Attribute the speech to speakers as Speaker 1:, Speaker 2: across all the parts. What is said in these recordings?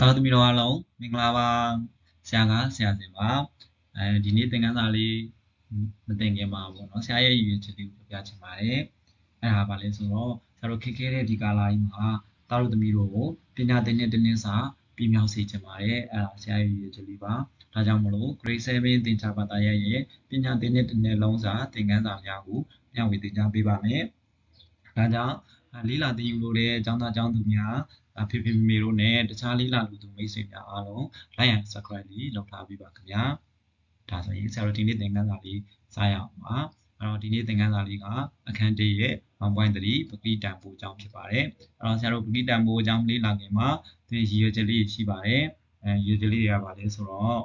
Speaker 1: တော်သမီးတော်အားလုံးမင်္ဂလာပါဆရာကဆရာစင်ပါအဲဒီနေ့သင်ခန်းစာလေးမသင်ခင်ပါပေါ့နော်ဆရာရဲ့ရည်ရွယ်ချက်လေးကိုပြောပြချင်ပါတယ်အဲ့ဒါပါလဲဆိုတော့ဆရာတို့ခက်ခဲတဲ့ဒီကာလာကြီးမှာတော်တို့သမီးတို့ကိုပညာသင်တဲ့တင်းစာပြမြောက်စေချင်ပါတယ်အဲ့ဒါဆရာရဲ့ရည်ရွယ်ချက်လေးပါဒါကြောင့်မလို့ grade 7သင်ကြားဘာသာရပ်ရဲ့ပညာသင်တဲ့တင်းနဲ့လုံးစာသင်ခန်းစာများကိုမျှဝေသင်ကြားပေးပါမယ်ဒါကြောင့်လေးလာသင်ယူလို့တဲ့ကျောင်းသားကျောင်းသူများ ဖေဖေမေမေတို့နဲ့တခြားလေးလာလူသူမိတ်ဆွေများအားလုံး like and subscribe လေးလုပ်ထားပေးပါခင်ဗျာဒါဆိုရင်ဆရာတို့ဒီနေ့သင်ခန်းစာလေးစရအောင်ပါအဲ့တော့ဒီနေ့သင်ခန်းစာလေးကအခန်း1ရဲ့1.3ပကိတံပိုးအကြောင်းဖြစ်ပါတယ်အဲ့တော့ဆရာတို့ပကိတံပိုးအကြောင်းလေးလာခင်မှာဒီရည်ရွယ်ချက်လေးရှိပါတယ်အဲရည်ရွယ်ချက်လေးတွေကပါလဲဆိုတော့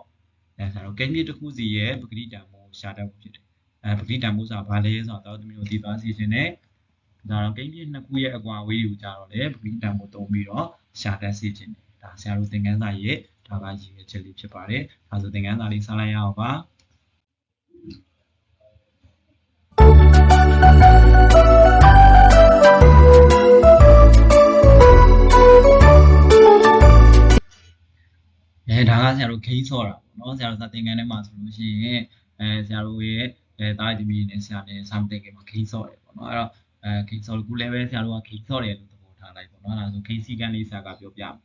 Speaker 1: အဲဆရာတို့ကိန်းပြတစ်ခုစီရဲ့ပကိတံပိုးရှာတတ်ဖို့ဖြစ်တယ်အဲပကိတံပိုးဆိုတာဘာလဲဆိုတော့တော်သမီးတို့သိသွားစီခြင်းနဲ့ ဒါတော့ကိန်းပြနှစ်ခုရဲ့အကွာအဝေးကိုကြာတော့လေပကိတံပိုးသုံးပြီးတော့ရှာတတ်စီခြင်းတယ်ဒါဆရာတို့သင်ခန်းစာရဲ့ဒါကရည်ရွယ်ချက်လေးဖြစ်ပါတယ်ဒါဆိုသင်ခန်းစာလေးစလိုက်ရအောင်ပါအဲဒါကဆရာတို့ခိန်းဆော့တာပေါ့နော်ဆရာတို့စာသင်ခန်းထဲမှာဆိုလို့ရှိရင်အဲဆရာတို့ရဲ့အဲတားသမီးနဲ့ဆရာနဲ့စာမသင်ခင်မှာခိန်းဆော့တယ်ပေါ့နော်အဲ့တော့ အဲခိန်းဆော့ခုလည်းပဲဆရာတို့ကခိန်းဆော့တယ်လို့သဘောထားလိုက်ပေါ့နော်ဒါဆိုခိန်းစီကန်းလေးဆရာကပြောပြမယ်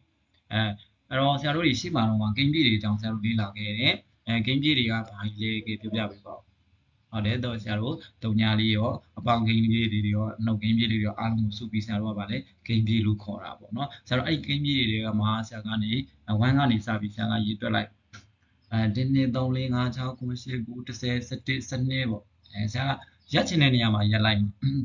Speaker 1: အဲအဲ့တော့ဆရာတို့တွေရှေ့မှာတော့ဂိမ်းပြေတွေအကြောင်းဆရာတို့လေ့လာခဲ့တယ်အဲဂိမ်းပြေတွေကဘာကြီးလဲပြောပြပေးပါဦးဟုတ်တယ်တော့ဆရာတို့တုံညာလေးရောအပေါင်ဂိမ်းလေးတွေရောအနှုတ်ဂိမ်းပြေတွေရောအားလုံးကိုစုပြီးဆရာတို့ကဗာလဲဂိမ်းပြေလို့ခေါ်တာပေါ့နော်ဆရာတို့အဲ့ဒီဂိမ်းပြေတွေကမှာဆရာကနေဝမ်းကနေစပြီးဆရာကရေးတွက်လိုက်အဲ1 2 3 4 5 6 9 10 9 10 11 12ပေါ့အဲဆရာက ရက်ချင်တဲ့နေရာမှာရက်လိုက်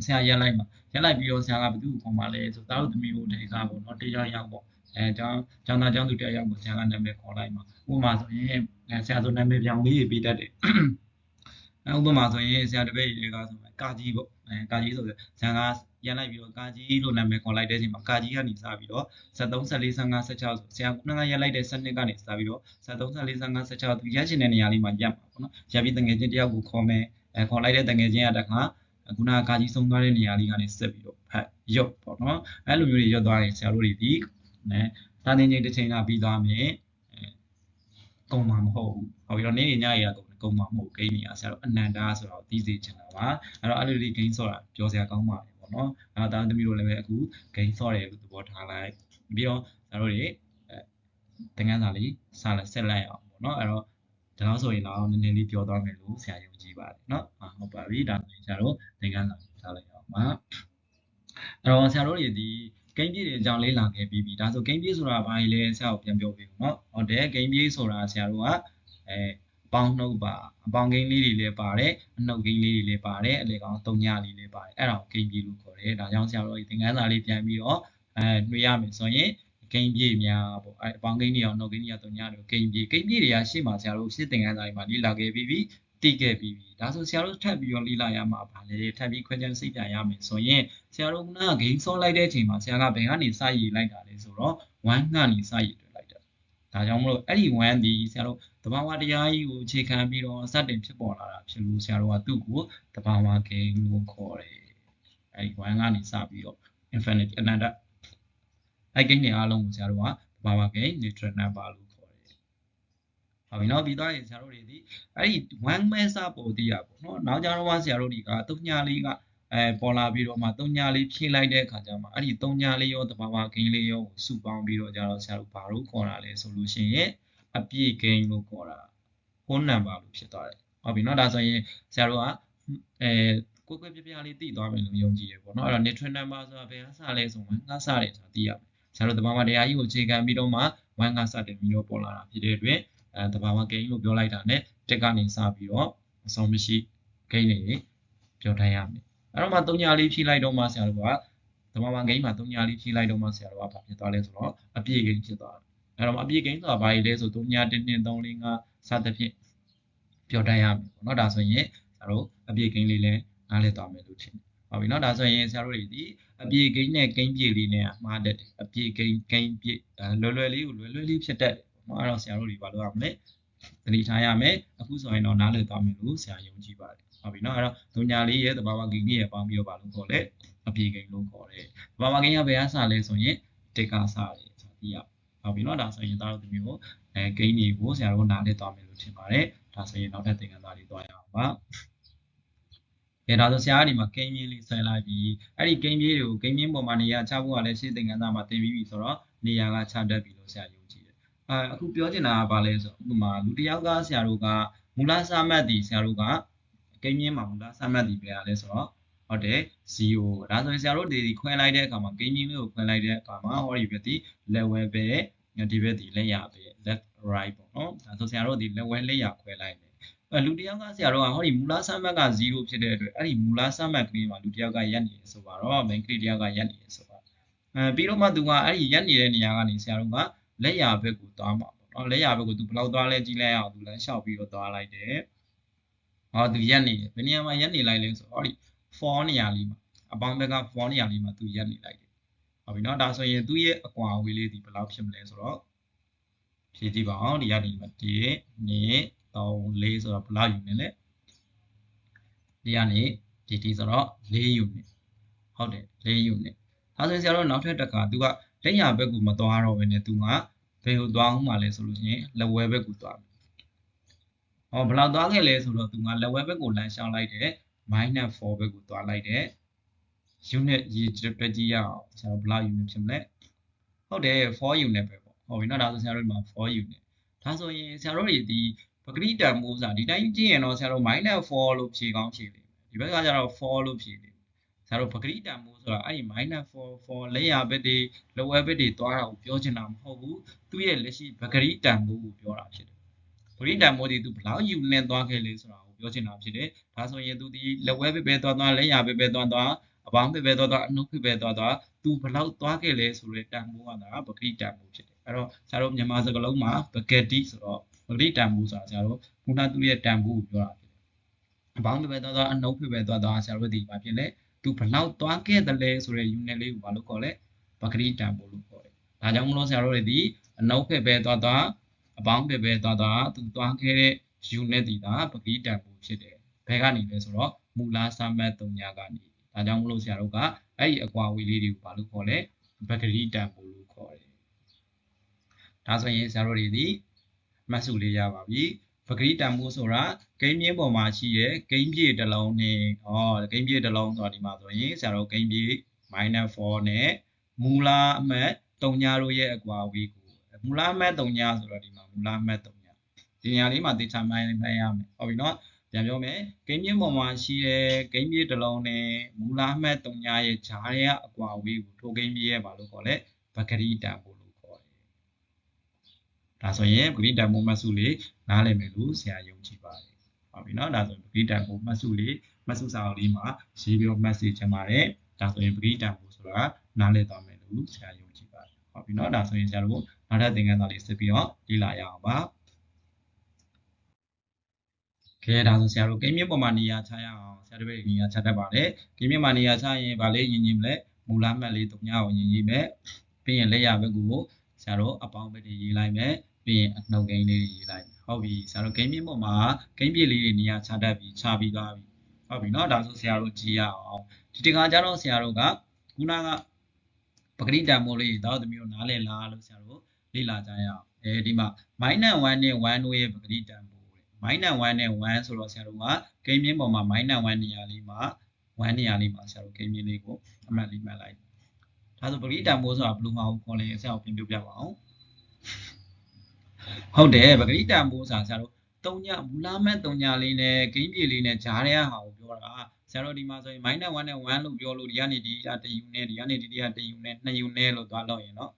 Speaker 1: ဆရာရက်လိုက်မှာရက်လိုက်ပြီးတော့ဆရာကဘယ်သူ့ကိုခေါ်မှာလဲဆိုတော့တို့သမီးကိုတေခါပေါ့နော်တရားရောက်ပေါ့အဲကျောင်းကျောင်းသားကျောင်းသူတရားရောက်ကိုဆရာကနာမည်ခေါ်လိုက်မှာဥပမာဆိုရင်ဆရာဆိုနာမည်ပြောင်းလေးပေးတတ်တယ်အဲဥပမာဆိုရင်ဆရာတပည့်တွေကဆိုရင်ကာကြီးပေါ့အဲကာကြီးဆိုဆရာကရန်လိုက်ပြီးတော့ကာကြီးလို့နာမည်ခေါ်လိုက်တဲ့အချိန်မှာကာကြီးကနေစပြီးတော့73 74 55 16ဆိုဆရာကခုနကရလိုက်တဲ့စနစ်ကနေစပြီးတော့73 44 55 16သူရရှိတဲ့နေရာလေးမှာရပ်မှာပေါ့နော်ရပြီးတငယ်ချင်းတယောက်ကိုခေါ်မယ် အဲခေါ်လိုက်တဲ့တငယ်ချင်းကတခါခုနကကာကြီးဆုံးသွားတဲ့နေရာလေးကနေဆက်ပြီးတော့ဖတ်ရွတ်ပေါ့နော်အဲလိုမျိုးတွေရွတ်သွားရင်ဆရာတို့တွေဒီနဲ့စာသင်ချိန်တစ်ချိန်လာပြီးသွားမယ်အဲကုံမှာမဟုတ်ဘူးဟောပြီးတော့နေ့ညရကုံကုံမှာမဟုတ်ဂိမ်းနေရဆရာတို့အနန္တဆိုတော့သိစေချင်တာပါအဲ့တော့အဲ့လိုလေးဂိမ်းဆော့တာပြောစရာကောင်းပါတယ်ပေါ့နော်အဲ့တော့တာသမီးတို့လည်းပဲအခုဂိမ်းဆော့တယ်လို့သဘောထားလိုက်ပြီးတော့ဆရာတို့တွေအဲသင်ခန်းစာလေးစာလက်ဆက်လိုက်အောင်ပေါ့နော်အဲ့တော့ ဒါတော့ဆိုရင်တော့နည်းနည်းလေးပြောသွားမယ်လို့ဆရာယုံကြည်ပါတယ်เนาะဟုတ်ပါပြီဒါဆိုရင်ဆရာတို့သင်ခန်းစာထားလိုက်အောင်ပါအဲ့တော့ဆရာတို့တွေဒီဂိမ်းပြေးတွေအကြောင်းလေးလာခဲ့ပြီးပြီဒါဆိုဂိမ်းပြေးဆိုတာဘာကြီးလဲဆရာကိုပြန်ပြောပြဦးเนาะဟုတ်တယ်ဂိမ်းပြေးဆိုတာဆရာတို့ကအဲပေါင်းနှုတ်ပါအပေါင်းဂိမ်းလေးတွေလည်းပါတယ်အနှုတ်ဂိမ်းလေးတွေလည်းပါတယ်အလေကောင်သုံးညလေးလည်းပါတယ်အဲ့ဒါကိုဂိမ်းပြေးလို့ခေါ်တယ်ဒါကြောင့်ဆရာတို့ဒီသင်ခန်းစာလေးပြန်ပြီးတော့အဲနှွေးရမယ်ဆိုရင် ဂိမ်းပြေးများပေါ့အဲအပေါင်းဂိမ်းတွေအောင်နှုတ်ဂိမ်းတွေသုံးညတွေဂိမ်းပြေးဂိမ်းပြေးတွေကရှေ့မှာဆရာတို့ရှေ့သင်ခန်းစာတွေမှာလေ့လာခဲ့ပြီးပြီတိခဲ့ပြီးပြီဒါဆိုဆရာတို့ထပ်ပြီးတော့လေ့လာရမှာပါလေထပ်ပြီးခွဲခြမ်းစိတ်ပြရမယ်ဆိုရင်ဆရာတို့ကဂိမ်းဆော့လိုက်တဲ့အချိန်မှာဆရာကဘယ်ကနေစရည်လိုက်တာလဲဆိုတော့1ကနေစရည်တွေ့လိုက်တာဒါကြောင့်မလို့အဲ့ဒီ1ဒီဆရာတို့တဘာဝတရားကြီးကိုအခြေခံပြီးတော့စတင်ဖြစ်ပေါ်လာတာဖြစ်လို့ဆရာတို့ကသူ့ကိုတဘာဝဂိမ်းလို့ခေါ်တယ်အဲ့ဒီ1ကနေစပြီးတော့ infinity အနန္တ အဲ့ဂိမ်းတွေအားလုံးကိုဆရာတို့ကတဘာဝဂိမ်း neutral number လို့ဟုတ်ပြီနော်ပြီးသွားရင်ဆရာတို့တွေဒီအဲ့ဒီ one measure ပေါ်တည်ရပေါ့နော်နောက်ကြတော့မှဆရာတို့တွေကတုံညာလေးကအဲပေါ်လာပြီးတော့မှတုံညာလေးဖြည့်လိုက်တဲ့အခါကျမှအဲ့ဒီတုံညာလေးရောတဘာဝဂိမ်းလေးရောကိုစုပေါင်းပြီးတော့ကြတော့ဆရာတို့ဘာလို့ခေါ်တာလဲဆိုလို့ရှိရင်အပြည့်ဂိမ်းလို့ခေါ်တာ whole number လို့ဖြစ်သွားတယ်ဟုတ်ပြီနော်ဒါဆိုရင်ဆရာတို့ကအဲကိုယ်ကိုယ်ပြပြလေးသိသွားမယ်လို့ယုံကြည်ရပေါ့နော်အဲ့တော့ neutral number ဆိုတာဘယ်ဟာစလဲဆိုမှငါစတယ်ဆိုတာသိရမယ် ဆရာတို့တဘာဝတရားကြီးကိုအခြေခံပြီးတော့မှ1ကစတင်ပြီးတော့ပေါ်လာတာဖြစ်တဲ့အတွက်အဲတဘာဝဂိမ်းလို့ပြောလိုက်တာ ਨੇ တက်ကနေစပြီးတော့အဆုံးမရှိဂိမ်းတွေပြောထားရမယ်အဲ့တော့မှ3ညာလေးဖြည့်လိုက်တော့မှဆရာတို့ကတဘာဝဂိမ်းမှာ3ညာလေးဖြည့်လိုက်တော့မှဆရာတို့ကဘာဖြစ်သွားလဲဆိုတော့အပြည့်ဂိမ်းဖြစ်သွားတယ်အဲ့တော့အပြည့်ဂိမ်းဆိုတာဘာကြီးလဲဆို3ညာ1 2 3 4 5စသဖြင့်ပြောထားရမယ်ပေါ့နော်ဒါဆိုရင်ဆရာတို့အပြည့်ဂိမ်းလေးလည်းနားလည်သွားမယ်လို့ထင်တယ် ဟုတ်ပြီနော်ဒါဆိုရင်ဆရာတို့တွေဒီအပြေဂိမ်းနဲ့ဂိမ်းပြေလေးနဲ့မှားတတ်တယ်အပြေဂိမ်းဂိမ်းပြေလွယ်လွယ်လေးကိုလွယ်လွယ်လေးဖြစ်တတ်တယ်ပေါ့နော်အဲ့တော့ဆရာတို့တွေဘာလုပ်ရမလဲသတိထားရမယ်အခုဆိုရင်တော့နားလည်သွားမယ်လို့ဆရာယုံကြည်ပါတယ်ဟုတ်ပြီနော်အဲ့တော့ညညာလေးရဲ့တဘာဝဂိမ်းကြီးရဲ့ပေါင်းပြီးတော့ဘာလို့ခေါ်လဲအပြေဂိမ်းလို့ခေါ်တယ်တဘာဝဂိမ်းကဘယ်အစားလဲဆိုရင်တစ်ကစားတယ်ဆိုတာသိရဟုတ်ပြီနော်ဒါဆိုရင်သားတို့ဒီမျိုးအဲဂိမ်းတွေကိုဆရာတို့နားလည်သွားမယ်လို့ထင်ပါတယ်ဒါဆိုရင်နောက်ထပ်သင်ခန်းစာတွေတွားရအောင်ပါ ဒါဆိုဆရာကဒီမှာဂိမ်းမြင်းလေးဆွဲလိုက်ပြီးအဲ့ဒီဂိမ်းပြေးတွေကိုဂိမ်းမြင်းပေါ်မှာနေရာချဖို့ကလည်းရှေ့သင်ခန်းစာမှာသင်ပြီးပြီဆိုတော့နေရာကချတတ်ပြီလို့ဆရာယုံကြည်တယ်အဲအခုပြောချင်တာကဘာလဲဆိုဥပမာလူတစ်ယောက်ကဆရာတို့ကမူလစာမှတ်တည်ဆရာတို့ကဂိမ်းမြင်းမှာမူလစာမှတ်တည်ပြရလဲဆိုတော့ဟုတ်တယ်0ဒါဆိုရင်ဆရာတို့ဒီခွဲလိုက်တဲ့အခါမှာ game လေးကိုခွဲလိုက်တဲ့အခါမှာဟောဒီဘက်ဒီ level ပဲဒီဘက်ဒီလက်ရပဲ left right ပေါ့နော်ဒါဆိုဆရာတို့ဒီ level လက်ရခွဲလိုက်တယ်အဲ လူတယောက်ကဆရာတော်ကဟောဒီမူလဆမ်းမက်က0ဖြစ်တဲ့အတွက်အဲ့ဒီမူလဆမ်းမက်ကလေးမှာလူတယောက်ကရက်နေတယ်ဆိုပါတော့ main ကလေးတယောက်ကရက်နေတယ်ဆိုပါအဲပြီးတော့မှသူကအဲ့ဒီရက်နေတဲ့နေရာကနေဆရာတော်ကလက်ရဘက်ကိုသွားမှာပေါ့နော်လက်ရဘက်ကိုသူဘယ်လောက်သွားလဲကြည့်လိုက်အောင်သူလမ်းလျှောက်ပြီးတော့သွားလိုက်တယ်ဟောသူရက်နေတယ်ဘယ်နေရာမှာရက်နေလိုက်လဲဆိုတော့ဟောဒီ4နေရာလေးမှာအပေါင်းဘက်က4နေရာလေးမှာသူရက်နေလိုက်တယ်ဟုတ်ပြီနော်ဒါဆိုရင်သူ့ရဲ့အကွာအဝေးလေးဒီဘယ်လောက်ဖြစ်မလဲဆိုတော့ဖြည့်ကြည့်ပါအောင်ဒီရနေမှာ1 2 3 4ဆိုတော့ဘယ်လောက်ယူနေလဲဒီကနေဒီဒီဆိုတော့4ယူနေဟုတ်တယ်4ယူနေဒါဆိုရင်ဆရာတို့နောက်ထပ်တစ်ခါသူကလက်ရဘက်ကိုမသွားတော့ဘဲနဲ့သူကဘယ်ကိုသွားအောင်မှလဲဆိုလို့ရှိရင်လက်ဝဲဘက်ကိုသွားမယ်ဟောဘယ်လောက်သွားခဲ့လဲဆိုတော့သူကလက်ဝဲဘက်ကိုလမ်းရှောင်းလိုက်တယ် minus 4ဘက်ကိုသွားလိုက်တယ် unit ရေးတွက်ကြည့်ရအောင်ဆရာတို့ဘယ်လောက် unit ဖြစ်မလဲဟုတ်တယ်4 unit ပဲပေါ့ဟုတ်ပြီနော်ဒါဆိုဆရာတို့ဒီမှာ4 unit ဒါဆိုရင်ဆရာတို့တွေဒီ ပဂရိတံမိုးစာဒီတိုင်းကြည့်ရင်တော့ဆရာတို့ minus 4လို့ဖြေကောင်းဖြေလိမ့်မယ်ဒီဘက်ကကျတော့4လို့ဖြေလိမ့်မယ်ဆရာတို့ပဂရိတံမိုးဆိုတာအဲ့ဒီ minus 4 4လက်ရဘက်တွေ lower ဘက်တွေသွားတာကိုပြောချင်တာမဟုတ်ဘူးသူ့ရဲ့လက်ရှိပဂရိတံမိုးကိုပြောတာဖြစ်တယ်ပဂရိတံမိုးဒီသူဘယ်လောက် unit သွားခဲ့လဲဆိုတာကိုပြောချင်တာဖြစ်တယ်ဒါဆိုရင်သူဒီလက်ဝဲပဲပဲသွားသွားလက်ရပဲပဲသွားသွားအပေါင်းပဲပဲသွားသွားအနှုတ်ပဲပဲသွားသွားသူဘယ်လောက်သွားခဲ့လဲဆိုတဲ့တန်ဖိုးကဒါပဂရိတန်ဖိုးဖြစ်တယ်အဲ့တော့ဆရာတို့မြန်မာစကားလုံးမှာပဂတိဆိုတော့ ပဂရိတန်ဖိုးဆိုတာဆရာတို့ခုနသူရဲ့တန်ဖိုးကိုပြောတာဖြစ်တယ်အပေါင်းပဲပဲသွားသွားအနှုတ်ပဲပဲသွားသွားဆရာတို့ဒီမှာဖြစ်လဲသူဘယ်လောက်သွားခဲ့တယ်လဲဆိုတဲ့ unit လေးကိုဘာလို့ခေါ်လဲပဂရိတန်ဖိုးလို့ခေါ်တယ်ဒါကြောင့်မလို့ဆရာတို့တွေဒီအနှုတ်ပဲပဲသွားသွားအပေါင်းပဲပဲသွားသွားသူသွားခဲ့တဲ့ unit ဒီကပဂရိတန်ဖိုးဖြစ်တယ်ဘယ်ကနေလဲဆိုတော့မူလစာမတ်3ညကနေဒါကြောင့်မလို့ဆရာတို့ကအဲ့ဒီအကွာဝေးလေးတွေကိုဘာလို့ခေါ်လဲဘဂရီတန်ဖိုးလို့ခေါ်တယ်ဒါဆိုရင်ဆရာတို့တွေဒီ မှတ်စုလေးရပါပြီပဂရိတန်ဖိုးဆိုတာဂိမ်းပြင်းပေါ်မှာရှိတဲ့ဂိမ်းပြေတစ်လုံးနဲ့ဟောဂိမ်းပြေတစ်လုံးဆိုတာဒီမှာဆိုရင်ဆရာတို့ဂိမ်းပြေ -4 နဲ့မူလာအမှတ်3ညတို့ရဲ့အကွာဝေးကိုမူလာအမှတ်3ညဆိုတော့ဒီမှာမူလာအမှတ်3ညဒီနေရာလေးမှာသေချာမှန်းမှန်းရမယ်ဟုတ်ပြီနော်ပြန်ပြောမယ်ဂိမ်းပြင်းပေါ်မှာရှိတဲ့ဂိမ်းပြေတစ်လုံးနဲ့မူလာအမှတ်3ညရဲ့ဂျားရဲ့အကွာဝေးကိုထိုဂိမ်းပြေရဲ့ဘာလို့ခေါ်လဲဘဂရီတန်ဖို့လို့ခေါ်တယ် ဒါဆိုရင်ပဂရိတန်ဖိုးမှတ်စုလေးနားလည်မယ်လို့ဆရာယုံကြည်ပါတယ်ဟုတ်ပြီနော်ဒါဆိုရင်ပဂရိတန်ဖိုးမှတ်စုလေးမှတ်စုစာအုပ်လေးမှာရေးပြီးတော့ message ချင်ပါတယ်ဒါဆိုရင်ပဂရိတန်ဖိုးဆိုတာနားလည်သွားမယ်လို့ဆရာယုံကြည်ပါတယ်ဟုတ်ပြီနော်ဒါဆိုရင်ဆရာတို့နောက်ထပ်သင်ခန်းစာလေးစစ်ပြီးတော့လေ့လာရအောင်ပါကဲဒါဆိုဆရာတို့ကိမြင့်ပေါ်မှာနေရာချရအောင်ဆရာတို့နေရာချတတ်ပါတယ်ကိမြင့်မှာနေရာချရင်ဗာလေးညင်ညင်မလဲမူလမှတ်လေးတုံညာကိုညင်ညင်မယ်ပြီးရင်လက်ရဘက်ကိုဆရာတို့အပေါင်းဘက်တွေရေးလိုက်မယ် ပြီးရင်အနှုတ်ကိန်းလေးတွေရေးလိုက်ဟုတ်ပြီဆရာတို့ကိန်းမြင့်ပေါ်မှာကိန်းပြည့်လေးတွေနေရာချတတ်ပြီးချပြီးသွားပြီဟုတ်ပြီเนาะဒါဆိုဆရာတို့ကြည့်ရအောင်ဒီတခါကျတော့ဆရာတို့ကခုနကပဂရိတံမိုးလေးတောက်သမီးတို့နားလည်လားလို့ဆရာတို့လေ့လာကြရအောင်အဲဒီမှာ -1 နဲ့1နဲ့1တို့ရဲ့ပဂရိတံမိုးတဲ့ -1 နဲ့1ဆိုတော့ဆရာတို့ကကိန်းမြင့်ပေါ်မှာ -1 နေရာလေးမှာ1နေရာလေးမှာဆရာတို့ကိန်းမြင့်လေးကိုအမှတ်လေးမှတ်လိုက်ဒါဆိုပဂရိတံမိုးဆိုတာဘယ်လိုမှခေါ်လဲဆရာတို့ပြင်ပြပြပါအောင် ဟုတ်တယ်ပဂရိတံမိုးစာဆရာတို့တုံညမူလာမတ်တုံညလေးနဲ့ဂိမ်းပြေလေးနဲ့ဂျားတဲ့ဟာကိုပြောတာဆရာတို့ဒီမှာဆိုရင် minus 1နဲ့1လို့ပြောလို့ဒီကနေဒီကတယူနဲ့ဒီကနေဒီကတယူနဲ့2ယူနဲ့လို့သွားလောက်ရင်နော်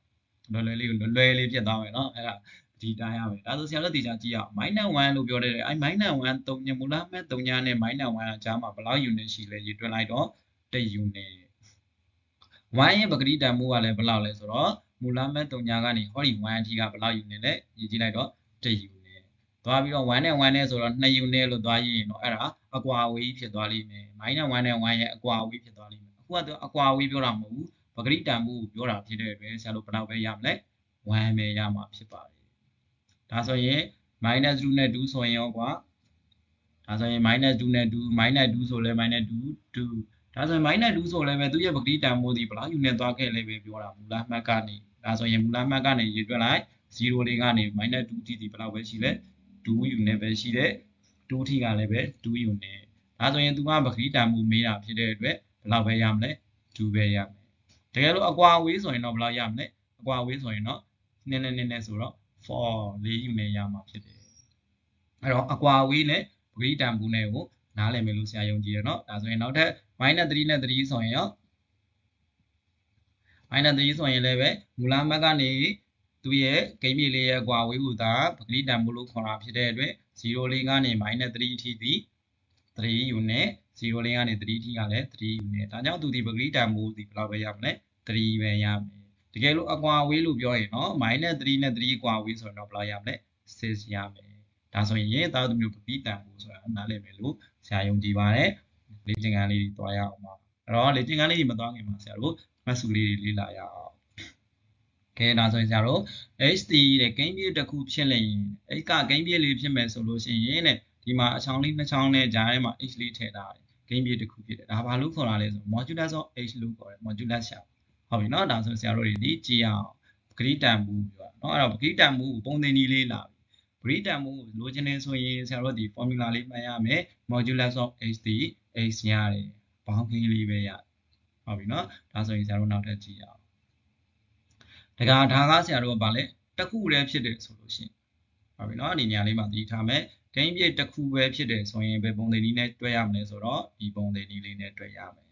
Speaker 1: လွယ်လွယ်လေးကိုလွယ်လွယ်လေးပြတ်သွားမယ်နော်အဲ့ဒါဒီတိုင်းရမယ်ဒါဆိုဆရာတို့ဒီချာကြည့်ရအောင် minus 1လို့ပြောတဲ့အဲ့ minus 1တုံညမူလာမတ်တုံညနဲ့ minus 1အကြားမှာဘယ်လောက်ယူနေရှိလဲယူတွင်လိုက်တော့တယူနဲ့1ရဲ့ပဂရိတံမိုးကလည်းဘယ်လောက်လဲဆိုတော့ မူလာမဲ့3ညကနေဟောဒီ1အထိကဘယ်လောက် unit လဲရေးကြည့်လိုက်တော့1 unit သွားပြီးတော့1နဲ့1နဲ့ဆိုတော့2 unit လို့သွားရေးရင်တော့အဲ့ဒါအကွာအဝေးဖြစ်သွားလိမ့်မယ်။ -1 နဲ့1ရဲ့အကွာအဝေးဖြစ်သွားလိမ့်မယ်။အခုကတော့အကွာအဝေးပြောတာမဟုတ်ဘူး။ပဂရိတန်မှုကိုပြောတာဖြစ်တဲ့အတွက်ဆရာတို့ဘယ်လောက်ပဲရမလဲ။1ပဲရမှာဖြစ်ပါတယ်။ဒါဆိုရင် -2 နဲ့2ဆိုရင်ရောကွာဒါဆိုရင် -2 နဲ့2 -2 ဆိုလဲ -2 2 ဒါဆိုရင် minus 2ဆိုလည်းပဲသူရဲ့ပဂတိတန်ဖိုးဒီဘယ်လောက်ယူနေသွားခဲ့လဲပဲပြောတာမူလမှတ်ကနေဒါဆိုရင်မူလမှတ်ကနေရေတွက်လိုက်0လေးကနေ minus 2တိဒီဘယ်လောက်ပဲရှိလဲ2ယူနေပဲရှိတဲ့2တိကလည်းပဲ2ယူနေဒါဆိုရင်သူကပဂတိတန်ဖိုးမေးတာဖြစ်တဲ့အတွက်ဘယ်လောက်ပဲရမလဲ2ပဲရမယ်တကယ်လို့အကွာဝေးဆိုရင်တော့ဘယ်လောက်ရမလဲအကွာဝေးဆိုရင်တော့နည်းနည်းနည်းနည်းဆိုတော့4လေးယူနေရမှာဖြစ်တယ်အဲ့တော့အကွာဝေးနဲ့ပဂတိတန်ဖိုးနဲ့ကိုနားလည်မယ်လို့ဆရာယုံကြည်ရနော်ဒါဆိုရင်နောက်ထပ် minus 3နဲ့3ဆိုရင်ရော minus 3ဆိုရင်လည်းပဲမူလမတ်ကနေသူ့ရဲ့ဂိမ်းမြေလေးရဲ့ကွာဝေးဟူတာပကတိတန်ဖိုးလို့ခေါ်တာဖြစ်တဲ့အတွက်0လေးကနေ minus 3အထိသည်3 unit 0လေးကနေ3အထိကလည်း3 unit ဒါကြောင့်သူဒီပကတိတန်ဖိုးဒီဘယ်လောက်ပဲရမလဲ3ပဲရမယ်တကယ်လို့အကွာဝေးလို့ပြောရင်တော့ minus 3နဲ့3အကွာဝေးဆိုရင်တော့ဘယ်လောက်ရမလဲ6ရမယ်ဒါဆိုရင်သာသမီတို့ပကတိတန်ဖိုးဆိုတာနားလည်မယ်လို့ဆရာယုံကြည်ပါတယ် လေ့ကျင့်ခန်းလေးတွေတွားရအောင်ပါအဲ့တော့လေ့ကျင့်ခန်းလေးတွေမတွားခင်မှာဆရာတို့မတ်စုလေးတွေလေ့လာရအောင်ကဲဒါဆိုရင်ဆရာတို့ HD တဲ့ဂိမ်းပြေတစ်ခုဖြစ်လျင်အဲ့ကဂိမ်းပြေလေးဖြစ်မယ်ဆိုလို့ရှိရင်တဲ့ဒီမှာအချောင်းလေးနှစ်ချောင်းနဲ့ဂျားထဲမှာ H လေးထည့်ထားတယ်ဂိမ်းပြေတစ်ခုဖြစ်တယ်ဒါဘာလို့ခေါ်တာလဲဆို modulus of H လို့ခေါ်တယ် modulus ရှာဟုတ်ပြီနော်ဒါဆိုဆရာတို့ဒီကြည့်ရအောင်ဂရိတန်မူပြောတာနော်အဲ့တော့ဂရိတန်မူကိုပုံသင်နည်းလေးလာဂရိတန်မူကိုလိုချင်နေဆိုရင်ဆရာတို့ဒီ formula လေးမှတ်ရမယ် modulus of H ဒီ x ရတယ်ဘောင်းကလေးလေးပဲရဟုတ်ပြီနော်ဒါဆိုရင်ဆရာတို့နောက်ထပ်ကြည့်ရအောင်တကဒါကဆရာတို့ကဗာလဲတစ်ခုတည်းဖြစ်တယ်ဆိုလို့ရှိရင်ဟုတ်ပြီနော်ဒီညာလေးမှာတည်ထားမယ်ဂိမ်းပြစ်တစ်ခုပဲဖြစ်တယ်ဆိုရင်ဘယ်ပုံစံနည်းနဲ့တွဲရမလဲဆိုတော့ဒီပုံစံနည်းလေးနဲ့တွဲရမယ်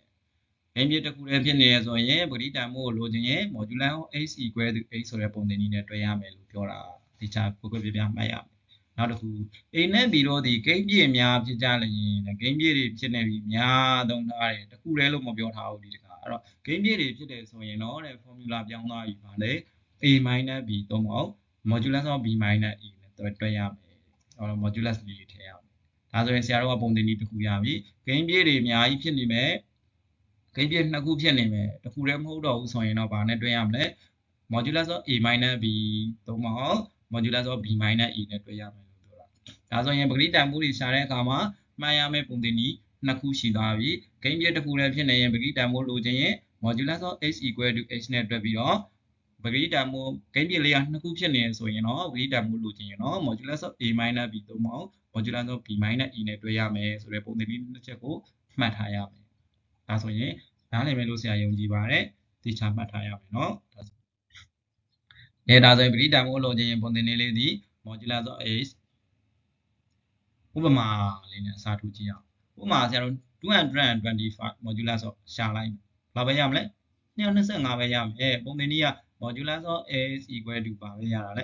Speaker 1: ဂိမ်းပြစ်တစ်ခုတည်းဖြစ်နေရဆိုရင်ပဂတိတန်မို့ကိုလိုချင်ရင် modular x 2ဆိုတဲ့ပုံစံနည်းနဲ့တွဲရမယ်လို့ပြောတာဒီချာကိုကိုပြပြမှတ်ရမယ် နောက်တစ်ခု A နဲ့ B တို့ဒီဂိမ်းပြည့်များဖြစ်ကြလျင်ဂိမ်းပြည့်တွေဖြစ်နေပြီများသုံးထားတယ်တခုတည်းလို့မပြောထားဘူးဒီတခါအဲ့တော့ဂိမ်းပြည့်တွေဖြစ်တယ်ဆိုရင်တော့တဲ့ formula ပြောင်းသွားပြီပါလေ A - B သုံးအောင် modulus of B - E နဲ့တွဲတွဲရမယ်အဲ့တော့ modulus လေးထည့်ရမယ်ဒါဆိုရင်ဆရာတို့ကပုံသင်နည်းတစ်ခုရပြီဂိမ်းပြည့်တွေအများကြီးဖြစ်နေမယ်ဂိမ်းပြည့်နှစ်ခုဖြစ်နေမယ်တစ်ခုတည်းမဟုတ်တော့ဘူးဆိုရင်တော့ဗာနဲ့တွဲရမလဲ modulus of A - B သုံးအောင် modulus of B - E နဲ့တွဲရမယ်လို့ပြောတာဒါဆိုရင်ပဂရိတန်မှုတွေရှာတဲ့အခါမှာမှန်ရမယ့်ပုံသင်နည်းနှစ်ခုရှိသွားပြီဂိမ်းပြည့်တစ်ခုလည်းဖြစ်နေရင်ပဂရိတန်မှုလိုချင်ရင် modulus of h equal to h နဲ့တွက်ပြီးတော့ပဂရိတန်မှုဂိမ်းပြည့်လေးကနှစ်ခုဖြစ်နေဆိုရင်တော့ပဂရိတန်မှုလိုချင်ရင်တော့ modulus of a minus b သုံးပေါင်း modulus of b minus e နဲ့တွဲရမယ်ဆိုတဲ့ပုံသင်နည်းနှစ်ချက်ကိုမှတ်ထားရမယ်ဒါဆိုရင်နားလည်မယ်လို့ဆရာယုံကြည်ပါတယ်သိချမှတ်ထားရမယ်နော် အဲဒါဆိုရင်ပဂရိတန်မှုလိုချင်ရင်ပုံသင်နည်းလေးဒီ modulus of h ဥပမာလေးနဲ့အစားထိုးကြည့်အောင်ဥပမာဆရာတို့225 modulus of ရှာလိုက်ဘာပဲရမလဲ225ပဲရမယ်ပုံသင်နည်းက modulus of s equal to ဘာပဲရတာလဲ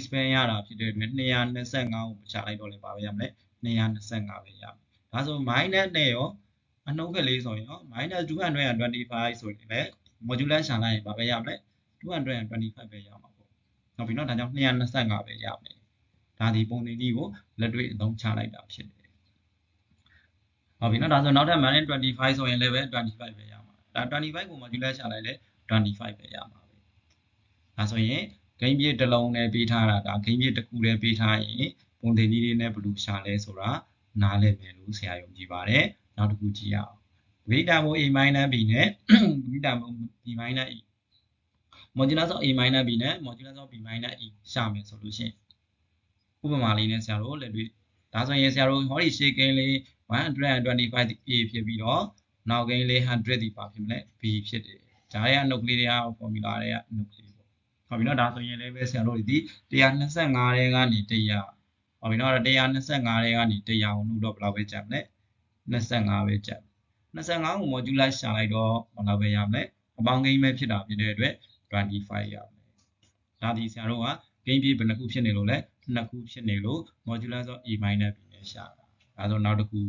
Speaker 1: h ပဲရတာဖြစ်တဲ့အတွက်225ကိုရှာလိုက်တော့လေဘာပဲရမလဲ225ပဲရမယ်ဒါဆို minus နဲ့ရောအနှုတ်ကလေးဆိုရင်ရော minus 225ဆိုရင်လည်း modulus ရှာလိုက်ရင်ဘာပဲရမလဲ225ပဲရမှာပေါ့ ဟုတ်ပြီနော်ဒါကြောင့်225ပဲရမယ်ဒါဒီပုံသင်နည်းကိုလက်တွေ့အသုံးချလိုက်တာဖြစ်တယ်ဟုတ်ပြီနော်ဒါဆိုနောက်ထပ် minus 25ဆိုရင်လည်းပဲ25ပဲရမှာဒါ25ကို modulus ရှာလိုက်လဲ25ပဲရမှာပဲဒါဆိုရင်ဂိမ်းပြည့်တစ်လုံးနဲ့ပေးထားတာဒါဂိမ်းပြည့်တစ်ခုနဲ့ပေးထားရင်ပုံသင်နည်းလေးနဲ့ဘယ်လိုရှာလဲဆိုတာနားလည်မယ်လို့ဆရာယုံကြည်ပါတယ်နောက်တစ်ခုကြည့်ရအောင်ဗီတာမို a minus b နဲ့ဗီတာမို b minus e modulus of a minus b နဲ့ modulus of b minus e ရှာမယ်ဆိုလို့ရှိရင်ဥပမာလေးနဲ့ဆရာတို့လက်တွေ့ဒါဆိုရင်ဆရာတို့ဟောဒီရှေ့ကိန်းလေး125 a ဖြစ်ပြီးတော့နောက်ကိန်းလေး100ဒီပါဖြစ်မလဲ b ဖြစ်တယ်ဂျားရဲ့အနုတ်ကလေးတွေက formula တွေကအနုတ်ကလေးပေါ့ဟုတ်ပြီနော်ဒါဆိုရင်လည်းပဲဆရာတို့ဒီ125ထဲကနေ100ဟုတ်ပြီနော်125ထဲကနေ100ကိုနှုတ်တော့ဘယ်လောက်ပဲကျန်မလဲ25ပဲကျန်25ကို modulus ရှာလိုက်တော့ဘယ်လောက်ပဲရမလဲအပေါင်းကိန်းပဲဖြစ်တာဖြစ်တဲ့အတွက် 25ရမယ်ဒါဒီဆရာတို့ကကိန်းပြေးဘယ်နှခုဖြစ်နေလို့လဲနှစ်ခုဖြစ်နေလို့ modulus of a minus b နဲ့ရှာတာဒါဆိုနောက်တစ်ခု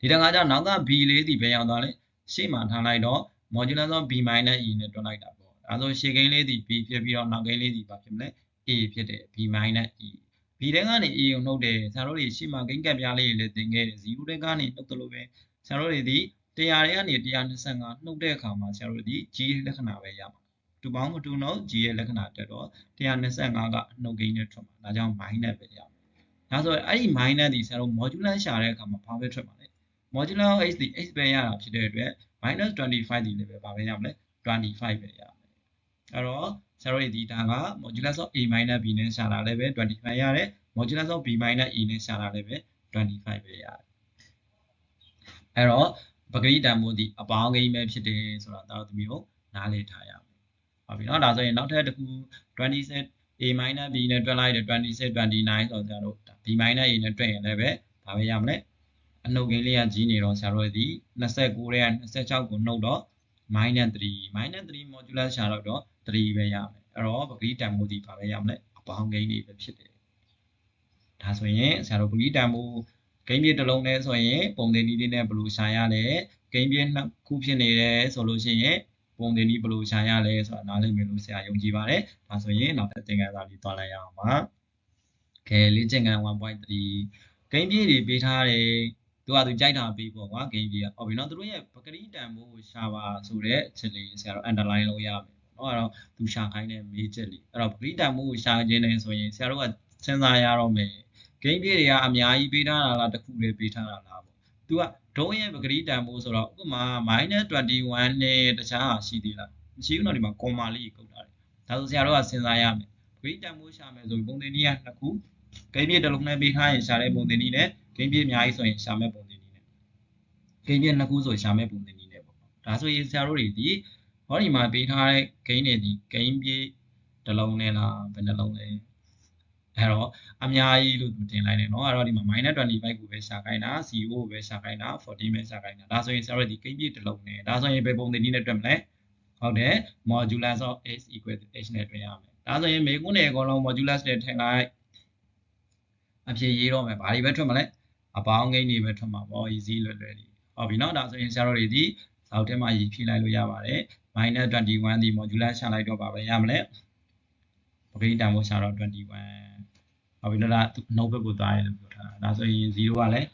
Speaker 1: ဒီတခါကျနောက်က b လေးဒီပဲရောက်သွားလဲရှေ့မှာထားလိုက်တော့ modulus of b minus e နဲ့တွက်လိုက်တာပေါ့ဒါဆိုရှေ့ကိန်းလေးဒီ b ဖြစ်ပြီးတော့နောက်ကိန်းလေးဒီပါဖြစ်မလဲ a ဖြစ်တယ် b minus e b တဲကနေ a ကိုနှုတ်တယ်ဆရာတို့တွေရှေ့မှာကိန်းကပ်ပြားလေးတွေလည်းသင်ခဲ့တယ်0တဲကနေနှုတ်တယ်လို့ပဲဆရာတို့တွေဒီ 100တဲကနေ125နှုတ်တဲ့အခါမှာဆရာတို့ဒီ g လက္ခဏာပဲရမှာတူပေါင်းမတူတော့ g ရဲ့လက္ခဏာတက်တော့125ကနှုတ်ကိန်းနဲ့ထွက်မှာဒါကြောင့် minus ပဲရမယ်ဒါဆိုရင်အဲ့ဒီ minus ဒီဆရာတို့ modulus ရှာတဲ့အခါမှာဘာပဲထွက်မှာလဲ modulus h ဒီ h ပဲရတာဖြစ်တဲ့အတွက် -25 ဒီလည်းပဲဘာပဲရမလဲ25ပဲရမယ်အဲ့တော့ဆရာတို့ဒီဒါက modulus of a minus b နဲ့ရှာတာလည်းပဲ25ရတယ် modulus of b minus e နဲ့ရှာတာလည်းပဲ25ပဲရတယ်အဲ့တော့ ပဂရိတန်မို့ဒီအပေါင်းကိန်းပဲဖြစ်တယ်ဆိုတော့ဒါတို့သမီးတို့နားလည်ထားရမယ်ဟုတ်ပြီနော်ဒါဆိုရင်နောက်ထပ်တစ်ခု27 a minus b နဲ့တွက်လိုက်တယ်26 29ဆိုတော့ဆရာတို့ b minus a နဲ့တွက်ရင်လည်းပဲဘာပဲရမလဲအနှုတ်ကိန်းလေးကကြီးနေတော့ဆရာတို့ဒီ29ရဲ့26ကိုနှုတ်တော့ minus 3 minus 3 modulus ရှာတော့တော့3ပဲရမယ်အဲ့တော့ပဂရိတန်မို့ဒီဘာပဲရမလဲအပေါင်းကိန်းလေးပဲဖြစ်တယ်ဒါဆိုရင်ဆရာတို့ပဂရိတန်မို့ ဂိမ်းပြေတစ်လုံးနဲ့ဆိုရင်ပုံသင်နည်းလေးနဲ့ဘယ်လိုရှာရလဲဂိမ်းပြေနှစ်ခုဖြစ်နေတယ်ဆိုလို့ရှိရင်ပုံသင်နည်းဘယ်လိုရှာရလဲဆိုတာနားလည်မယ်လို့ဆရာယုံကြည်ပါတယ်ဒါဆိုရင်နောက်တစ်သင်ခန်းစာလေးတွားလိုက်ရအောင်ပါကဲလေ့ကျင့်ခန်း1.3ဂိမ်းပြေတွေပေးထားတယ်သူကသူကြိုက်တာပေးပေါ့ကွာဂိမ်းပြေကဟုတ်ပြီနော်သူတို့ရဲ့ပကတိတန်ဖို့ရှာပါဆိုတဲ့အချက်လေးဆရာတို့ underline လုပ်ရမယ်နော်အဲ့တော့သူရှာခိုင်းတဲ့မေးချက်လေးအဲ့တော့ပကတိတန်ဖို့ရှာခြင်းနေဆိုရင်ဆရာတို့ကစဉ်းစားရတော့မယ် ဂိမ်းပြေတွေကအများကြီးပေးထားတာလားတစ်ခုလေးပေးထားတာလားပေါ့သူကဒုံးရဲ့ပဂရိတန်မိုးဆိုတော့ဥပမာ -21 နဲ့တခြားဟာရှိသေးလားမရှိဘူးတော့ဒီမှာ comma လေးကုတ်ထားတယ်ဒါဆိုဆရာတို့ကစဉ်းစားရမယ်ပဂရိတန်မိုးရှာမယ်ဆိုရင်ပုံသင်နည်းကနှစ်ခုဂိမ်းပြေတစ်လုံးနဲ့ပေးထားရင်ရှာတဲ့ပုံသင်နည်းနဲ့ဂိမ်းပြေအများကြီးဆိုရင်ရှာမဲ့ပုံသင်နည်းနဲ့ဂိမ်းပြေနှစ်ခုဆိုရှာမဲ့ပုံသင်နည်းနဲ့ပေါ့ဒါဆိုရင်ဆရာတို့တွေဒီဟောဒီမှာပေးထားတဲ့ဂိမ်းတွေဒီဂိမ်းပြေတစ်လုံးနဲ့လားဘယ်နှလုံးလဲ အဲ့တော့အများကြီးလို့သူတင်လိုက်တယ်เนาะအဲ့တော့ဒီမှာ -25 ကိုပဲရှာခိုင်းတာ0ကိုပဲရှာခိုင်းတာ14ပဲရှာခိုင်းတာဒါဆိုရင်ဆရာတို့ဒီကိန်းပြည့်တစ်လုံးနဲ့ဒါဆိုရင်ဘယ်ပုံသင်နည်းနဲ့တွက်မလဲဟုတ်တယ် modulus of x equal to h နဲ့တွက်ရမယ်ဒါဆိုရင်မေကွန်းတွေအကုန်လုံး modulus နဲ့ထည့်လိုက်အဖြေရေးတော့မယ်ဘာတွေပဲထွက်မလဲအပေါင်းကိန်းတွေပဲထွက်မှာပေါ့ easy လွယ်လွယ်လေးဟုတ်ပြီเนาะဒါဆိုရင်ဆရာတို့တွေဒီစောက်ထဲမှာရေးဖြည့်လိုက်လို့ရပါတယ် -21ဒီ modulus ရှာလိုက်တော့ပါပဲရမလဲပဂိတံမို့ရှာတော့21 ဟုတ်ပြီနော်ဒါနှုတ်ဘက်ကိုသွားရလို့ပြောထားတာဒါဆိုရင်0ကလည်း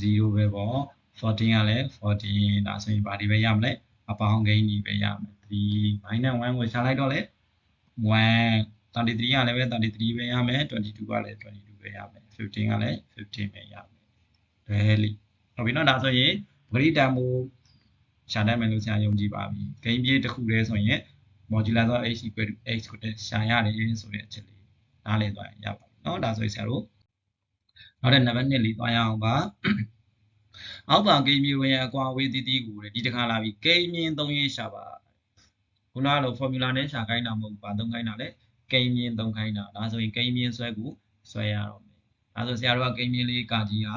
Speaker 1: 0ပဲပေါ့14ကလည်း14ဒါဆိုရင်ဘာဒီပဲရမလဲအပေါင်းကိန်းကြီးပဲရမယ်3 -1 ကိုရှာလိုက်တော့လေ1 33ကလည်းပဲ33ပဲရမယ်22ကလည်း22ပဲရမယ်15ကလည်း15ပဲရမယ်ဒဲလီဟုတ်ပြီနော်ဒါဆိုရင်ပဂရိတံမူရှာတတ်မယ်လို့ဆရာယုံကြည်ပါပြီဂိမ်းပြေးတစ်ခုတည်းဆိုရင် modulus of h equal to x ကိုရှာရတယ်ဆိုတဲ့အချက်လေးနားလည်သွားရင်ရပါ နော်ဒါဆိုရင်ဆရာတို့နောက်တဲ့နံပါတ်1လေးသွားရအောင်ပါအောက်ပါဂိမ်းမြဝင်အကွာဝေးတီးတီးကိုဒီတစ်ခါလာပြီးဂိမ်းမြင်း၃ရင်းရှာပါခုနကလို formula နဲ့ရှာခိုင်းတာမဟုတ်ဘူးဗာ၃ခိုင်းတာလေဂိမ်းမြင်း၃ခိုင်းတာဒါဆိုရင်ဂိမ်းမြင်းဆွဲကိုဆွဲရတော့မယ်ဒါဆိုဆရာတို့ကဂိမ်းမြင်းလေးကကြီးက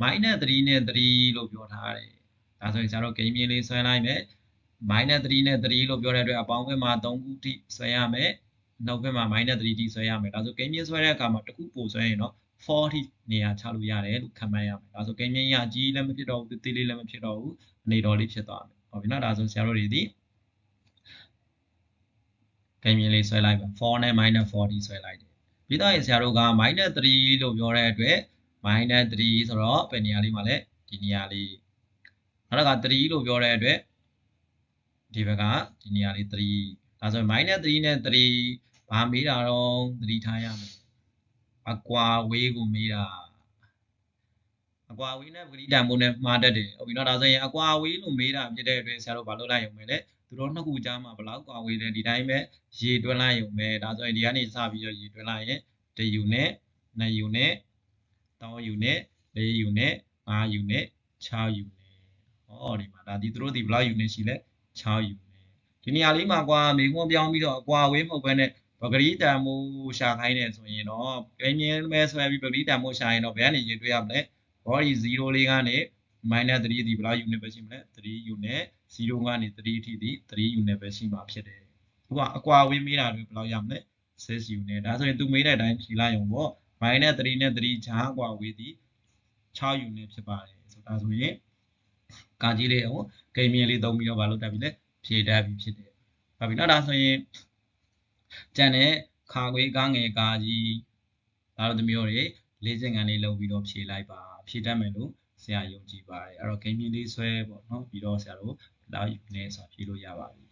Speaker 1: -3 နဲ့3လို့ပြောထားတယ်ဒါဆိုရင်ဆရာတို့ဂိမ်းမြင်းလေးဆွဲလိုက်မယ် -3 နဲ့3လို့ပြောတဲ့အတွက်အပေါင်းဘက်မှာ3ခုထိဆွဲရမယ် နောက်ဘက်မှာ -3t ဆွဲရမယ်ဒါဆိုကိန်းမြင့်ဆွဲတဲ့အခါမှာတစ်ခုပိုဆွဲရင်တော့40နေရာချလို့ရတယ်လို့ခံမှန်းရမယ်ဒါဆိုကိန်းမြင့်ရကြီးလည်းမဖြစ်တော့ဘူးသေးလေးလည်းမဖြစ်တော့ဘူးအနေတော်လေးဖြစ်သွားမယ်ဟုတ်ပြီနော်ဒါဆိုဆရာတို့တွေဒီကိန်းမြင့်လေးဆွဲလိုက်ပါ4နဲ့ -40 ဆွဲလိုက်တယ်ပြီးတော့ဆရာတို့က -3 လို့ပြောတဲ့အတွက် -3 ဆိုတော့ဘယ်နေရာလေးမှာလဲဒီနေရာလေးနောက်က3လို့ပြောတဲ့အတွက်ဒီဘက်ကဒီနေရာလေး3ဒါဆို -3 နဲ့3 ဘာမေးတာတော့သတိထားရမယ်အကွာဝေးကိုမေးတာအကွာဝေးနဲ့ပဂရိတံမိုးနဲ့မှားတတ်တယ်ဟုတ်ပြီနော်ဒါဆိုရင်အကွာဝေးလို့မေးတာဖြစ်တဲ့အတွက်ဆရာတို့ဘာလုပ်လိုက်ရုံပဲလေသူတို့နှစ်ခုကြားမှာဘယ်လောက်ကွာဝေးလဲဒီတိုင်းပဲရေတွက်လိုက်ရုံပဲဒါဆိုရင်ဒီကနေစပြီးတော့ရေတွက်လိုက်ရင်တယူနဲ့နှစ်ယူနဲ့တောင်းယူနဲ့လေးယူနဲ့ငါးယူနဲ့6ယူနဲ့ဟောဒီမှာဒါဒီသူတို့ဒီဘယ်လောက်ယူနဲ့ရှိလဲ6ယူနဲ့ဒီနေရာလေးမှာကွာမေခွန်းပြောင်းပြီးတော့အကွာဝေးမဟုတ်ဘဲနဲ့ ပဂရိတံမိုးရှာခိုင်းတယ်ဆိုရင်တော့ပြင်းပြင်းပဲဆွဲပြီးပဂရိတံမိုးရှာရင်တော့ဘယ်ကနေရေတွေ့ရမလဲ body 0လေးကနေ minus 3ဒီဘယ်လောက် unit ပဲရှိမလဲ3 unit 0ကနေ3အထိဒီ3 unit ပဲရှိမှာဖြစ်တယ်သူကအကွာဝေးမေးတာတွေဘယ်လောက်ရမလဲ6 unit ဒါဆိုရင်သူမေးတဲ့အတိုင်းဖြေလိုက်ရုံပေါ့ minus 3နဲ့3ဂျားကွာဝေးသည်6 unit ဖြစ်ပါတယ်ဆိုဒါဆိုရင်ကာကြီးလေးဟိုဂိမ်းမြင်းလေးသုံးပြီးတော့မလုပ်တတ်ပြီလေဖြေတတ်ပြီဖြစ်တယ်ဟုတ်ပြီနော်ဒါဆိုရင် ကြံတဲ့ခါခွေးကားငယ်ကားကြီးဒါတို့သမီးတို့တွေလေးစင်ကန်လေးလုပ်ပြီးတော့ဖြေလိုက်ပါဖြေတတ်မယ်လို့ဆရာယုံကြည်ပါတယ်အဲ့တော့ဂိမ်းမြင်းလေးဆွဲပေါ့နော်ပြီးတော့ဆရာတို့လောက်နေဆိုတာဖြေလို့ရပါပြီ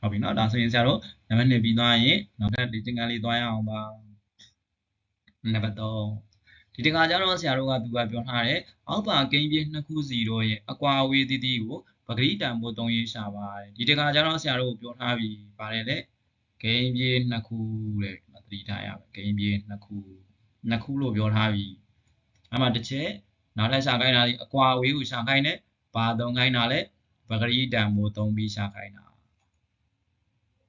Speaker 1: ဟုတ်ပြီနော်ဒါဆိုရင်ဆရာတို့နံပါတ်1ပြီးသွားရင်နောက်ထပ်လေးစင်ကန်လေးသွားရအောင်ပါနံပါတ်3ဒီတခါကျတော့ဆရာတို့ကသူကပြောထားတယ်အောက်ပါကိန်းပြင်းနှစ်ခုစီတော့ရဲ့အကွာအဝေးတည်တည်ကိုပဂရိတံမို့သုံးရေးရှာပါတယ်ဒီတခါကျတော့ဆရာတို့ပြောထားပြီပါတယ်လေ ဂိမ်းပြေးနှစ်ခုတဲ့ဒီမှာသတိထားရမယ်ဂိမ်းပြေးနှစ်ခုနှစ်ခုလို့ပြောထားပြီအဲ့မှာတစ်ချက်နောက်ထပ်ရှာခိုင်းတာဒီအကွာအဝေးကိုရှာခိုင်းတယ်ဘာသုံးခိုင်းတာလဲပဂရီတန်မို့သုံးပြီးရှာခိုင်းတာ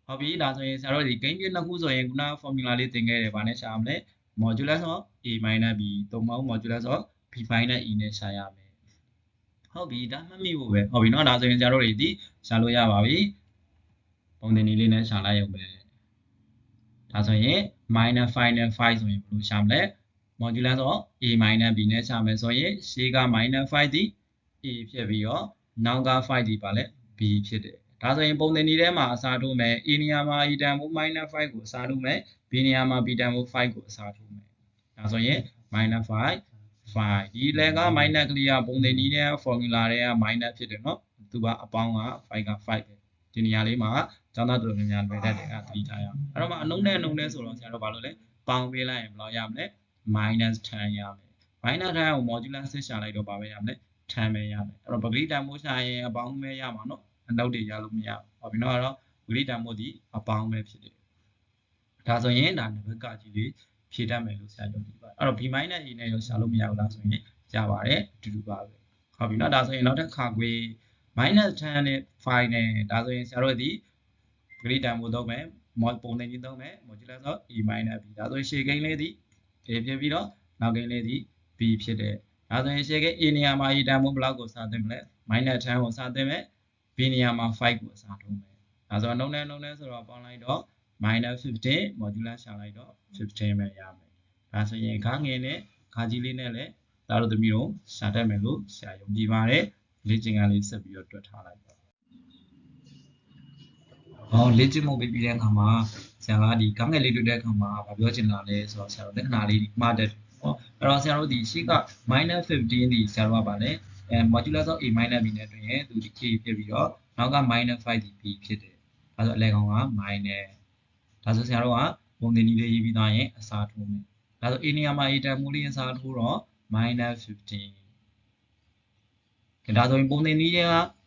Speaker 1: ဟုတ်ပြီဒါဆိုရင်ဆရာတို့ဒီ gain ပြနှစ်ခုဆိုရင်ခုန formula လေးသင်ခဲ့တယ်ဗာနဲ့ရှာမလဲ modulus of a minus b သုံးပေါင်း modulus of b minus e နဲ့ရှာရမယ်ဟုတ်ပြီဒါမှတ်မိဖို့ပဲဟုတ်ပြီเนาะဒါဆိုရင်ဆရာတို့တွေဒီရှာလို့ရပါပြီပုံသင်နည်းလေးနဲ့ရှာလိုက်ရုံပဲ ဒါဆိုရင် minus final 5ဆိုရင်ဘယ်လိုရှာမလဲ modulus of a minus b နဲ့ရှာမယ်ဆိုရင်ရှေးက minus 5ဒီ a ဖြစ်ပြီးတော့နောက်က5ဒီပါလဲ b ဖြစ်တယ်ဒါဆိုရင်ပုံသင်နည်းထဲမှာအစားထိုးမယ် a နေရာမှာ e တန်ဖိုး -5 ကိုအစားထိုးမယ် b နေရာမှာ b တန်ဖိုး5ကိုအစားထိုးမယ်ဒါဆိုရင် -5 5ဒီလက်က minus ကလေးကပုံသင်နည်းထဲ formula တွေက minus ဖြစ်တယ်เนาะသူကအပေါင်းက5က5ပဲ ဒီနေရာလေးမှာကျောင်းသားတို့များများလွယ်တတ်တယ်ကသတိထားရအောင်အဲ့တော့မှအနှုံးနဲ့အနှုံးနဲ့ဆိုတော့ဆရာတို့ဘာလို့လဲပေါင်းပေးလိုက်ရင်ဘယ်လောက်ရမလဲ minus 10ရမယ် minus 10ကို modulus 6ရှာလိုက်တော့ဘာပဲရမလဲ10ပဲရမယ်အဲ့တော့ပဂရိတန်မိုးရှာရင်အပေါင်းပဲရမှာနော်အနောက်တွေရလို့မရဘူးဟုတ်ပြီနော်အဲ့တော့ပဂရိတန်မိုးဒီအပေါင်းပဲဖြစ်တယ်ဒါဆိုရင်ဒါနံပါတ်ကကြီးလေးဖြည့်တတ်မယ်လို့ဆရာပြောပြပါတယ်အဲ့တော့ b minus a နဲ့ရောရှာလို့မရဘူးလားဆိုရင်ရပါတယ်အတူတူပါပဲဟုတ်ပြီနော်ဒါဆိုရင်နောက်တစ်ခါကွေး -10 နဲ့5နဲ့ဒါဆိုရင်ဆရာတို့ဒီဂရိတံမို့သုံးမယ်မောပုံသင်ကြီးသုံးမယ် modulus of e minus b ဒါဆိုရင်ရှေ့ကိန်းလေးဒီ a ဖြစ်ပြီးတော့နောက်ကိန်းလေးဒီ b ဖြစ်တယ်ဒါဆိုရင်ရှေ့ကိန်း a နေရာမှာ e တန်မို့ဘယ်လောက်ကိုစသင်မလဲ -10 ကိုစသင်မယ် b နေရာမှာ5ကိုအစားထိုးမယ်။ဒါဆိုတော့နှုံးနဲ့နှုံးနဲ့ဆိုတော့ပေါင်းလိုက်တော့ -15 modular ရှာလိုက်တော့15ပဲရမယ်။ဒါဆိုရင်ခါငယ်နဲ့ခါကြီးလေးနဲ့လည်းဒါတို့သမီးတို့ရှာတတ်မယ်လို့ဆရာယုံကြည်ပါတယ်။ လေ့ကျင့်ခန်းလေးဆက်ပြီးတော့တွက်ထားလိုက်ပါ။ဟောလေ့ကျင့်မှုပြီးပြီးတဲ့အခါမှာဆရာကဒီကောင်းငယ်လေးတွေ့တဲ့အခါမှာဗာပြောချင်တာလဲဆိုတော့ဆရာတို့လက္ခဏာလေးမှားတတ်တယ်။ဟောအဲ့တော့ဆရာတို့ဒီရှေ့က -15 ဒီဆရာတို့ကပါလဲအဲ modulus of a minus b နဲ့တွင်ရင်သူဒီ k ဖြစ်ပြီးတော့နောက်က minus 5ဒီ b ဖြစ်တယ်။ဒါဆိုအလဲကောင်က minus ဒါဆိုဆရာတို့ကပုံသင်နည်းလေးရေးပြီးသားရင်အစားထိုးမယ်။ဒါဆို a နေရာမှာ a တန်မူလေးအစားထိုးတော့ minus 15 ဒါဆိုရင်ပုံသင်နည်းက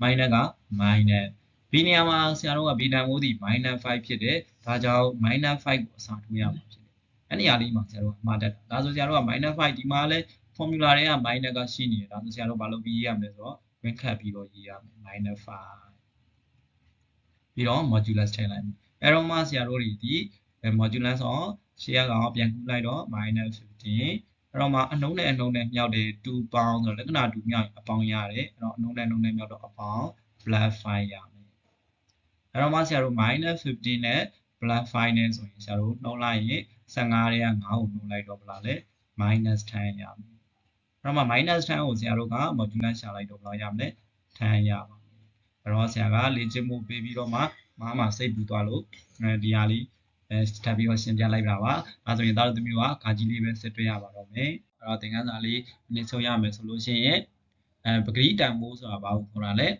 Speaker 1: minus က minus b နေရာမှာဆရာတို့က b တန်မိုးဒီ minus 5ဖြစ်တယ်။ဒါကြောင့် minus 5ကိုအစားထိုးရမှာဖြစ်တယ်။အဲ့ဒီနေရာလေးမှာဆရာတို့ကမှားတတ်တာ။ဒါဆိုဆရာတို့က minus 5ဒီမှာလဲ formula တွေက minus ကရှိနေတယ်ဒါဆိုဆရာတို့ဘာလုပ်ပြီးရေးရမလဲဆိုတော့ win ခတ်ပြီးတော့ရေးရမယ် minus 5ပြီးတော့ modulus ထည့်လိုက်မယ်အဲ့တော့မှဆရာတို့တွေဒီ modulus တော့ရှေ့ကပြန်ကူးလိုက်တော့ minus 15 အဲ့တော့မှအနှုံးနဲ့အနှုံးနဲ့မြောက်တယ်2ပေါင်းဆိုတော့လက္ခဏာ2မြောက်အပေါင်းရတယ်အဲ့တော့အနှုံးနဲ့အနှုံးနဲ့မြောက်တော့အပေါင်း plus 5ရမယ်အဲ့တော့မှဆရာတို့ minus 15 နဲ့ plus 5နဲ့ဆိုရင်ဆရာတို့နှုံးလိုက်ရင်15ရဲက9ကိုနှုံးလိုက်တော့ဘယ်လားလဲ minus 10 ရမယ်အဲ့တော့မှ minus 10 ကိုဆရာတို့က modulus ရှာလိုက်တော့ဘယ်လောက်ရမလဲ10ရပါမယ်အဲ့တော့ဆရာကလေ့ကျင့်မှုပေးပြီးတော့မှမားမှာစိတ်ပူသွားလို့အဲဒီဟာလေး အဲထပ်ပြီးတော့ရှင်းပြလိုက်တာပါ။ဒါဆိုရင်သားတို့သမီးတို့ကဂါကြီးလေးပဲစစ်တွဲရပါတော့မယ်။အဲ့တော့သင်ခန်းစာလေးနည်းဆုံးရမယ်ဆိုလို့ရှိရင်အဲပဂရိတန်မိုးဆိုတာဘာကိုခေါ်တာလဲ။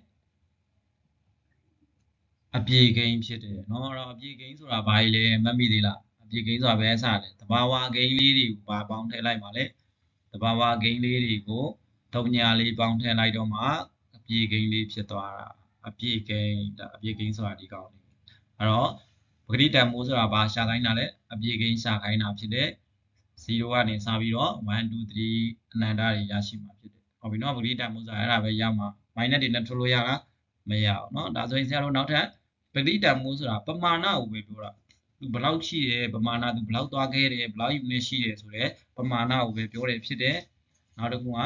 Speaker 1: အပြေကိန်းဖြစ်တယ်နော်။အဲ့တော့အပြေကိန်းဆိုတာဘာကြီးလဲမမိသေးလား။အပြေကိန်းဆိုတာဘယ်အစားလဲ။တဘာဝကိန်းလေးတွေကိုဘာပေါင်းထည့်လိုက်ပါလဲ။တဘာဝကိန်းလေးတွေကိုဒုညာလေးပေါင်းထည့်လိုက်တော့မှအပြေကိန်းလေးဖြစ်သွားတာ။အပြေကိန်းဒါအပြေကိန်းဆိုတာဒီကောင်လေး။အဲ့တော့ ပဂရိတန်မိုးဆိုတာဘာရှာခိုင်းတာလဲအပြေဂိမ်းရှာခိုင်းတာဖြစ်တဲ့0ကနေစပြီးတော့1 2 3အနန္တတွေရရှိမှာဖြစ်တယ်ဟုတ်ပြီနော်ပဂရိတန်မိုးဆိုတာအဲ့ဒါပဲရမှာ minus တွေနဲ့ထုတ်လို့ရတာမရအောင်เนาะဒါဆိုရင်ဆရာတို့နောက်ထပ်ပဂရိတန်မိုးဆိုတာပမာဏကိုပဲပြောတာသူဘလောက်ရှိတယ်ပမာဏသူဘလောက်သွားခဲ့တယ်ဘလောက် unit ရှိတယ်ဆိုတော့ပမာဏကိုပဲပြောတယ်ဖြစ်တယ်နောက်တစ်ခုက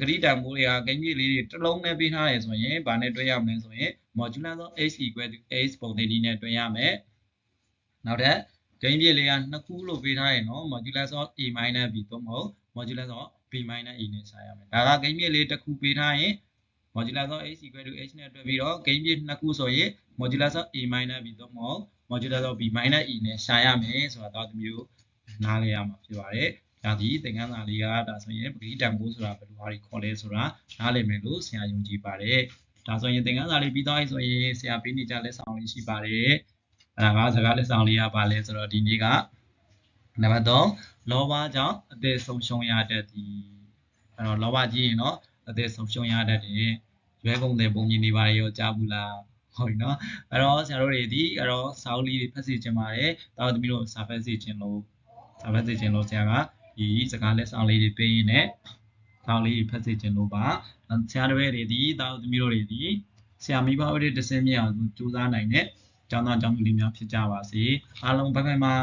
Speaker 1: ပဂရိတံမိုးတွေကဂိမ်းကြီးလေးတွေတစ်လုံးနဲ့ပေးထားရဆိုရင်ဗာနဲ့တွဲရမလဲဆိုရင် modular သော h equal to h ပုံသဏ္ဍာန်နဲ့တွဲရမယ်နောက်ထပ်ဂိမ်းကြီးလေးကနှစ်ခုလို့ပေးထားရင်နော် modular of a minus b သို့မဟုတ် modular of b minus e နဲ့ရှာရမယ်ဒါကဂိမ်းကြီးလေးတစ်ခုပေးထားရင် modular of h equal to h နဲ့တွဲပြီးတော့ဂိမ်းကြီးနှစ်ခုဆိုရင် modular of a minus b သို့မဟုတ် modular of b minus e နဲ့ရှာရမယ်ဆိုတာတော့ဒီမျိုးနားလည်ရမှာဖြစ်ပါတယ်။ဒါဒီသင်ခန်းစာလေးကဒါဆိုရင်ပဂိတံဘိုးဆိုတာဘယ်လိုဟာတွေခေါ်လဲဆိုတာနားလည်မယ်လို့ဆရာယုံကြည်ပါတယ်။ ဒါဆိုရင်သင်ခန်းစာလေးပြီးသွားပြီဆိုရင်ဆရာပေးနေကြလက်ဆောင်လေးရှိပါတယ်။အဲဒါကစကားလက်ဆောင်လေးကပါလဲဆိုတော့ဒီနေ့ကနံပါတ်3လောဘကြောင့်အသက်ဆုံးရှုံးရတတ်သည်။အဲတော့လောဘကြီးရင်တော့အသက်ဆုံးရှုံးရတတ်တယ်။ရွဲကုန်တဲ့ပုံမြင်နေပါရောကြားဘူးလား။ဟုတ်ပြီနော်အဲ့တော့ဆရာတို့တွေဒီအဲ့တော့စာအုပ်လေးတွေဖတ်စီခြင်းပါတယ်တာသမီးတို့စာဖတ်စီခြင်းလို့စာဖတ်စီခြင်းလို့ဆရာကဒီစကားလက်ဆောင်လေးတွေပေးရင်းနဲ့ စာအုပ်လေးတွေဖတ်စီခြင်းလို့ပါဆရာတို့တွေဒီတာသမီးတို့တွေဒီဆရာမိဘတွေတစင်းမြအောင်ကြိုးစားနိုင်တဲ့ကျောင်းသားကျောင်းသူလေးများဖြစ်ကြပါစေအားလုံးဘိုင်ဘိုင်ပါ